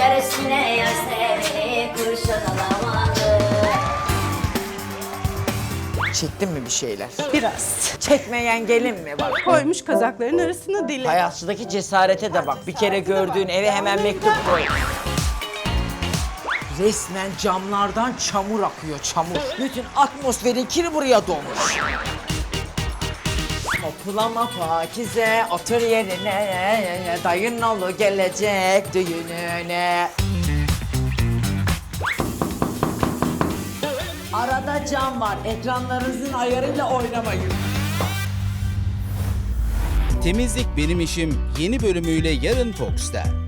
Yar üstüne yar seni kurşun alamadı Çektin mi bir şeyler? Biraz. Çekmeyen gelin mi var? Koymuş kazakların arasına dili. Hayatçıdaki cesarete de bak. Bir kere gördüğün eve hemen mektup koy. Resmen camlardan çamur akıyor, çamur. Bütün atmosferin kiri buraya dolmuş. Toplama Pakize, otur yerine. Dayın oğlu gelecek düğününe. Arada cam var. Ekranlarınızın ayarıyla oynamayın. Temizlik Benim İşim yeni bölümüyle yarın Fox'ta.